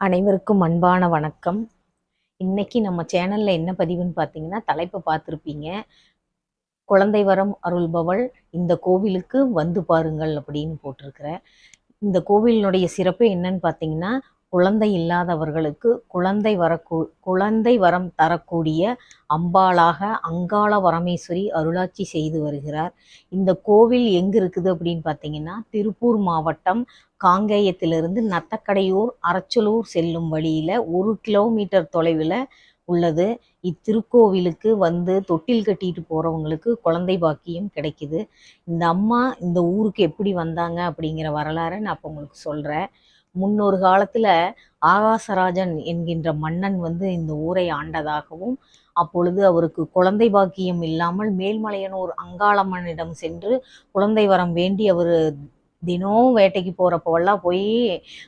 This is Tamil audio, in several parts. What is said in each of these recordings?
அனைவருக்கும் அன்பான வணக்கம். இன்னைக்கு நம்ம சேனல்ல என்ன பதிவுன்னு பார்த்தீங்கன்னா தலைப்பை பார்த்துருப்பீங்க. குழந்தை வரம் அருள்பவள் இந்த கோவிலுக்கு வந்து பாருங்கள் அப்படின்னு போட்டிருக்கிறேன். இந்த கோவிலினுடைய சிறப்பு என்னன்னு பார்த்தீங்கன்னா குழந்தை இல்லாதவர்களுக்கு குழந்தை வரக்கூ குழந்தை வரம் தரக்கூடிய அம்பாளாக அங்காள வரமேஸ்வரி அருளாட்சி செய்து வருகிறார். இந்த கோவில் எங்கே இருக்குது அப்படின்னு பார்த்தீங்கன்னா திருப்பூர் மாவட்டம் காங்கேயத்திலிருந்து நத்தக்கடையூர் அரச்சலூர் செல்லும் வழியில் ஒரு கிலோமீட்டர் தொலைவில் உள்ளது. இத்திருக்கோவிலுக்கு வந்து தொட்டில் கட்டிட்டு போகிறவங்களுக்கு குழந்தை பாக்கியம் கிடைக்குது. இந்த அம்மா இந்த ஊருக்கு எப்படி வந்தாங்க அப்படிங்கிற வரலாறை நான் இப்போ உங்களுக்கு சொல்கிறேன் முன்னொரு காலத்தில் ஆகாசராஜன் என்கின்ற மன்னன் வந்து இந்த ஊரை ஆண்டதாகவும் அப்பொழுது அவருக்கு குழந்தை பாக்கியம் இல்லாமல் மேல்மலையனூர் அங்காளம்மனிடம் சென்று குழந்தை வரம் வேண்டி அவர் தினம் வேட்டைக்கு போகிறப்பவெல்லாம் போய்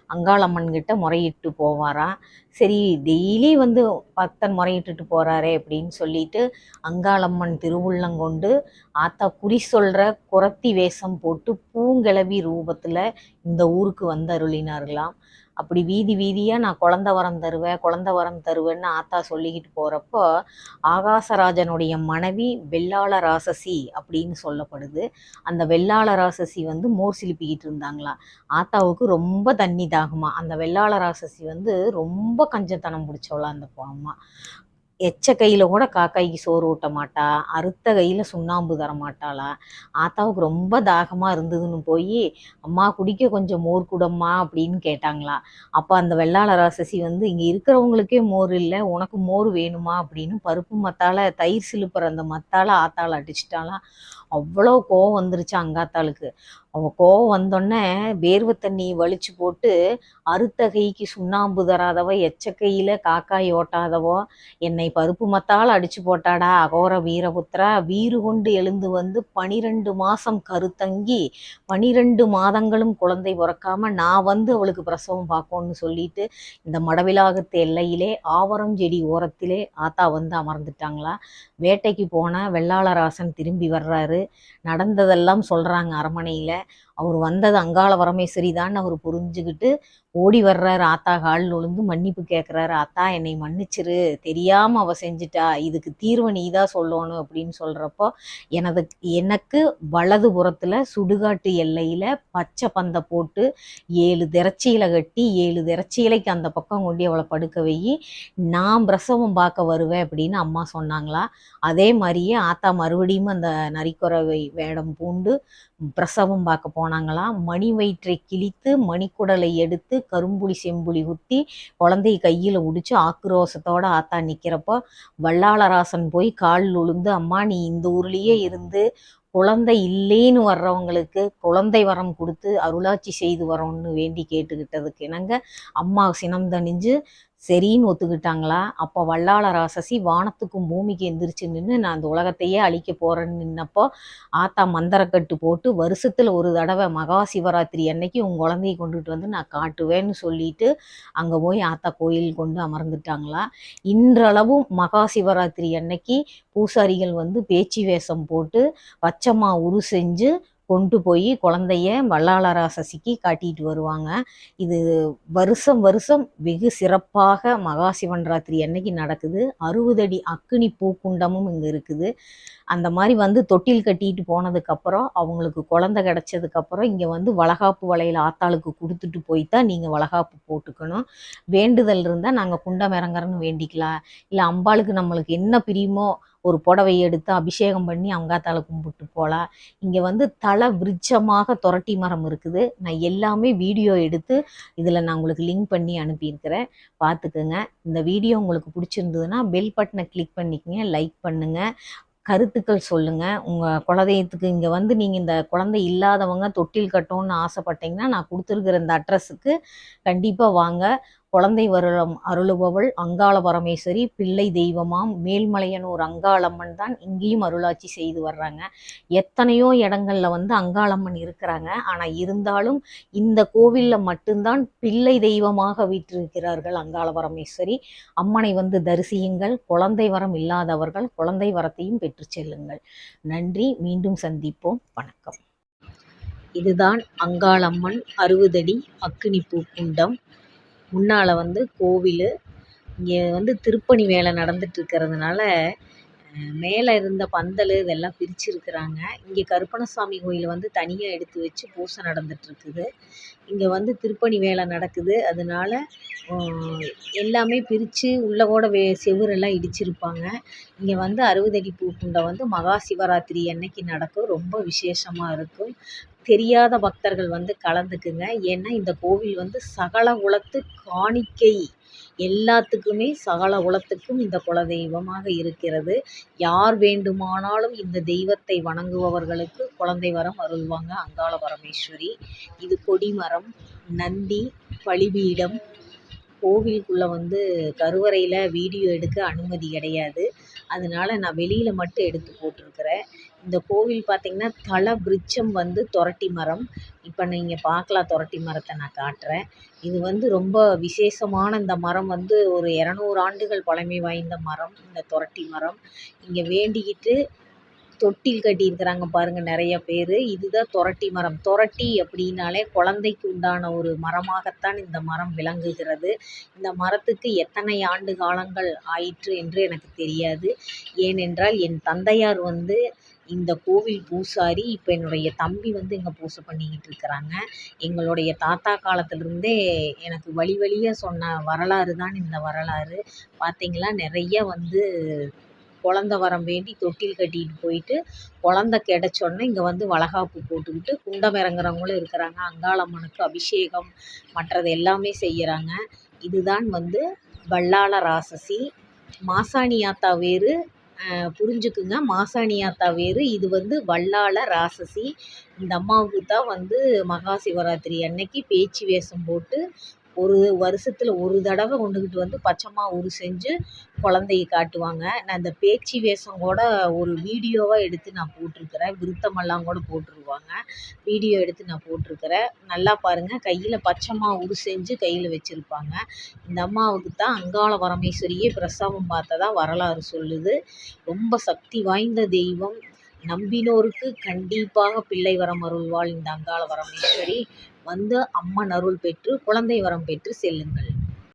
அங்காளம்மன் கிட்ட முறையிட்டு போவாராம் சரி டெய்லி வந்து பக்தன் முறையிட்டுட்டு போகிறாரே அப்படின்னு சொல்லிட்டு அங்காளம்மன் திருவுள்ளங்கொண்டு ஆத்தா குறி சொல்கிற குரத்தி வேஷம் போட்டு பூங்கிழவி ரூபத்தில் இந்த ஊருக்கு வந்து அருளினார்களாம். அப்படி வீதி வீதியாக நான் குழந்த வரம் தருவேன் குழந்த வரம் தருவேன்னு ஆத்தா சொல்லிக்கிட்டு போகிறப்போ ஆகாசராஜனுடைய மனைவி வெள்ளாள ராசசி அப்படின்னு சொல்லப்படுது. அந்த வெள்ளாள ராசசி வந்து மோர் சிலிப்பிக்கிட்டு இருந்தாங்களா? ஆத்தாவுக்கு ரொம்ப தண்ணி தாகுமா? அந்த வெள்ளாள ராசசி வந்து ரொம்ப கஞ்சத்தனம் பிடிச்சவளா அந்த அம்மா. எச்ச கையில் கூட காக்காய்க்கு சோறு ஊட்ட மாட்டா அறுத்த கையில் சுண்ணாம்பு தர மாட்டாளா? ஆத்தாவுக்கு ரொம்ப தாகமாக இருந்ததுன்னு போய் அம்மா குடிக்க கொஞ்சம் மோர் குடம்மா அப்படின்னு கேட்டாங்களா. அப்போ அந்த வெள்ளாள ராசசி வந்து இங்கே இருக்கிறவங்களுக்கே மோர் இல்லை உனக்கு மோர் வேணுமா? அப்படின்னு பருப்பு மத்தால தயிர் சிலுப்புற அந்த மத்தால ஆத்தாள் அடிச்சிட்டாலாம் அவ்வளோ கோவம் வந்துருச்சு அங்காத்தாளுக்கு அவள் கோவம் வந்தோடனே வேர்வை தண்ணி வலிச்சு போட்டு அறுத்த கைக்கு சுண்ணாம்பு தராதவ எச்சக்கையில் காக்காய் ஓட்டாதவோ என்னை பருப்பு மத்தால் அடிச்சு போட்டாடா அகோர வீரபுத்திரா. வீறு கொண்டு எழுந்து வந்து பனிரெண்டு மாசம் கருத்தங்கி பனிரெண்டு மாதங்களும் குழந்தை பிறக்காம நான் வந்து அவளுக்கு பிரசவம் பார்க்கணும்னு சொல்லிட்டு இந்த மடவிலாகத்து எல்லையிலே ஆவரம் செடி ஓரத்திலே ஆத்தா வந்து அமர்ந்துட்டாங்களா. வேட்டைக்கு போன வெள்ளாளராசன் திரும்பி வர்றாரு. நடந்ததெல்லாம் சொல்கிறாங்க அரமனையில் அவர் வந்தது அங்காள வரமேஸ்வரி தான் அவர் புரிஞ்சுக்கிட்டு ஓடி வர்றாரு. ஆத்தா காலில் விழுந்து மன்னிப்பு கேட்குறாரு ஆத்தா என்னை மன்னிச்சிரு. தெரியாமல் அவ செஞ்சிட்டா. இதுக்கு தீர்வு நீ தான் சொல்லணும் அப்படின்னு சொல்கிறப்போ எனது எனக்கு வலது புறத்தில் சுடுகாட்டு எல்லையில் பச்சை பந்தை போட்டு ஏழு திரச்சியில கட்டி ஏழு திரச்சியிலைக்கு அந்த பக்கம் கொண்டு அவளை படுக்க வை நான் பிரசவம் பார்க்க வருவேன் அப்படின்னு அம்மா சொன்னாங்களா. அதே மாதிரியே ஆத்தா மறுபடியும் அந்த நரிக்குறவை வேடம் பூண்டு பிரசவம் பார்க்க போனாங்களாம் மணி வயிற்றை கிழித்து மணிக்குடலை எடுத்து கரும்புளி செம்புளி ஊற்றி குழந்தைய கையில் உடிச்சு ஆக்ரோஷத்தோட ஆத்தா நிற்கிறப்போ வல்லாளராசன் போய் கால் உளுந்து அம்மா நீ இந்த ஊர்லேயே இருந்து குழந்தை இல்லைன்னு வர்றவங்களுக்கு குழந்தை வரம் கொடுத்து அருளாட்சி செய்து வரோன்னு வேண்டி கேட்டுக்கிட்டதுக்கு இணங்க அம்மா சினம் தணிஞ்சு சரின்னு ஒத்துக்கிட்டாங்களா? அப்போ வல்லாள ராசசி வானத்துக்கும் பூமிக்கு எந்திரிச்சு நின்று நான் அந்த உலகத்தையே அழிக்க போகிறேன்னு நின்னப்போ ஆத்தா மந்திரக்கட்டு போட்டு வருஷத்தில் ஒரு தடவை மகா சிவராத்திரி அன்னைக்கு உன் குழந்தைய கொண்டுட்டு வந்து நான் காட்டுவேன்னு சொல்லிட்டு அங்கே போய் ஆத்தா கோயில் கொண்டு அமர்ந்துட்டாங்களா? இன்றளவும் மகா சிவராத்திரி அன்னைக்கு பூசாரிகள் வந்து பேச்சு வேஷம் போட்டு பச்சைமா உரு செஞ்சு கொண்டு போய் குழந்தைய வல்லாளராசசிக்கு காட்டிட்டு வருவாங்க. இது வருஷம் வருஷம் வெகு சிறப்பாக மகா சிவன் ராத்திரி அன்னைக்கு நடக்குது. அறுபது அடி அக்கினி பூக்குண்டமும் இங்கே இருக்குது. அந்த மாதிரி வந்து தொட்டில் கட்டிட்டு போனதுக்கப்புறம் அவங்களுக்கு குழந்தை கிடச்சதுக்கப்புறம் இங்கே வந்து வளகாப்பு வலையில் ஆத்தாளுக்கு கொடுத்துட்டு போய் தான் நீங்கள் வளகாப்பு போட்டுக்கணும். வேண்டுதல் இருந்தால் நாங்கள் குண்டம் இறங்குறன்னு வேண்டிக்கலாம். இல்லை அம்பாளுக்கு நம்மளுக்கு என்ன பிரியுமோ ஒரு புடவை எடுத்து அபிஷேகம் பண்ணி அங்காத்தால கும்பிட்டு போகலாம் இங்கே வந்து தலை விருட்சமாக துரட்டி மரம் இருக்குது. நான் எல்லாமே வீடியோ எடுத்து இதில் நான் உங்களுக்கு லிங்க் பண்ணி அனுப்பியிருக்கிறேன். பார்த்துக்குங்க. இந்த வீடியோ உங்களுக்கு பிடிச்சிருந்ததுன்னா பெல் பட்டனை கிளிக் பண்ணிக்கங்க. லைக் பண்ணுங்கள் கருத்துக்கள் சொல்லுங்கள் உங்கள் குலதெய்வத்துக்கு இங்கே வந்து நீங்கள் இந்த குழந்தை இல்லாதவங்க தொட்டில் கட்டணும்னு ஆசைப்பட்டீங்கன்னா நான் கொடுத்துருக்குற இந்த அட்ரஸுக்கு கண்டிப்பாக வாங்க. குழந்தை வருடம் அருளுபவள் அங்காள பரமேஸ்வரி பிள்ளை தெய்வமாம் மேல்மலையனூர் அங்காளம்மன் தான் இங்கேயும் அருளாட்சி செய்து வர்றாங்க. எத்தனையோ இடங்கள்ல வந்து அங்காளம்மன் இருக்கிறாங்க. ஆனால் இருந்தாலும் இந்த கோவிலில் மட்டும்தான் பிள்ளை தெய்வமாக வீற்றிருக்கிறார்கள் அங்காள பரமேஸ்வரி. அம்மனை வந்து தரிசியுங்கள். குழந்தை வரம் இல்லாதவர்கள் குழந்தை வரத்தையும் பெற்று செல்லுங்கள். நன்றி. மீண்டும் சந்திப்போம். வணக்கம். இதுதான் அங்காளம்மன் அறுபதடி அக்கினி பூக்குண்டம் முன்னால் வந்து கோவில் இங்கே வந்து திருப்பணி வேலை நடந்துகிட்ருக்கறதுனால மேலே இருந்த பந்தல் இதெல்லாம் பிரிச்சுருக்குறாங்க. இங்கே கருப்பணசாமி கோயில் வந்து தனியாக எடுத்து வச்சு பூசை நடந்துட்டுருக்குது. இங்கே வந்து திருப்பணி வேலை நடக்குது. அதனால எல்லாமே பிரித்து உள்ளே கூட வே செவுரெல்லாம் இடிச்சிருப்பாங்க. இங்கே வந்து அறுபதடி பூக்குண்டை வந்து மகா சிவராத்திரி அன்னைக்கு நடக்கும். ரொம்ப விசேஷமாக இருக்கும். தெரியாத பக்தர்கள் வந்து கலந்துக்குங்க. ஏன்னா இந்த கோவில் வந்து சகல உலத்து காணிக்கை. எல்லாத்துக்குமே சகல உலத்துக்கும் இந்த குல தெய்வமாக இருக்கிறது. யார் வேண்டுமானாலும் இந்த தெய்வத்தை வணங்குபவர்களுக்கு குழந்தை வரம் அருள்வாங்க அங்காள பரமேஸ்வரி. இது கொடிமரம் நந்தி பலிபீடம். கோவிலுக்குள்ளே வந்து கருவறையில் வீடியோ எடுக்க அனுமதி கிடையாது. அதனால நான் வெளியில் மட்டும் எடுத்து போட்டிருக்கிறேன். இந்த கோவில் பார்த்திங்கன்னா தல விருட்சம் வந்து தொரட்டி மரம். இப்போ நீங்கள் பார்க்கலாம் தொரட்டி மரத்தை நான் காட்டுறேன். இது வந்து ரொம்ப விசேஷமான இந்த மரம் வந்து ஒரு இரநூறு ஆண்டுகள் பழமை வாய்ந்த மரம் இந்த தொரட்டி மரம். இங்கே வேண்டிக்கிட்டு தொட்டில் கட்டியிருக்கிறாங்க பாருங்கள் நிறைய பேர். இதுதான் தொரட்டி மரம். தொரட்டி அப்படின்னாலே குழந்தைக்கு உண்டான ஒரு மரமாகத்தான் இந்த மரம் விளங்குகிறது. இந்த மரத்துக்கு எத்தனை ஆண்டு காலங்கள் ஆயிற்று என்று எனக்கு தெரியாது. ஏனென்றால் என் தந்தையார் வந்து இந்த கோவில் பூசாரி இப்போ என்னுடைய தம்பி வந்து இங்கே பூசை பண்ணிக்கிட்டு இருக்கிறாங்க. எங்களுடைய தாத்தா காலத்திலிருந்தே எனக்கு வழி வழியாக சொன்ன வரலாறு தான் இந்த வரலாறு. பார்த்திங்களா நிறைய வந்து குழந்த வரம் வேண்டி தொட்டில் கட்டிட்டு போயிட்டு குழந்த கிடச்சோன்னே இங்கே வந்து வளகாப்பு போட்டுக்கிட்டு குண்டம் இறங்குறவங்களும் இருக்கிறாங்க. அங்காளம்மனுக்கு அபிஷேகம் மற்றது எல்லாமே செய்கிறாங்க இதுதான் வந்து வல்லாள ராசசி. மாசாணி ஆத்தா வேறு புரிஞ்சுக்குங்க. மாசாணி ஆத்தா வேறு. இது வந்து வல்லாள ராசசி. இந்த அம்மாவுக்கு தான் வந்து மகா சிவராத்திரி அன்னைக்கு பேச்சு வேஷம் போட்டு ஒரு வருஷத்தில் ஒரு தடவை கொண்டுக்கிட்டு வந்து பச்சைமா ஊறு செஞ்சு குழந்தைய காட்டுவாங்க. நான் அந்த பேச்சு வேஷம் கூட ஒரு வீடியோவாக எடுத்து நான் போட்டிருக்கிறேன். விருத்தமெல்லாம் கூட போட்டிருவாங்க. வீடியோ எடுத்து நான் போட்டிருக்கிறேன். நல்லா பாருங்கள் கையில் பச்சைமா ஊறு செஞ்சு கையில் வச்சுருப்பாங்க. இந்த அம்மாவுக்கு தான் அங்காள பரமேஸ்வரியே பிரசவம் பார்த்ததா வரலாறு சொல்லுது. ரொம்ப சக்தி வாய்ந்த தெய்வம். நம்பினோருக்கு கண்டிப்பாக பிள்ளை வரம் அருள்வாள் இந்த அங்காள பரமேஸ்வரி. வந்து அம்மன் அருள் பெற்று குழந்தை வரம் பெற்று செல்லுங்கள்.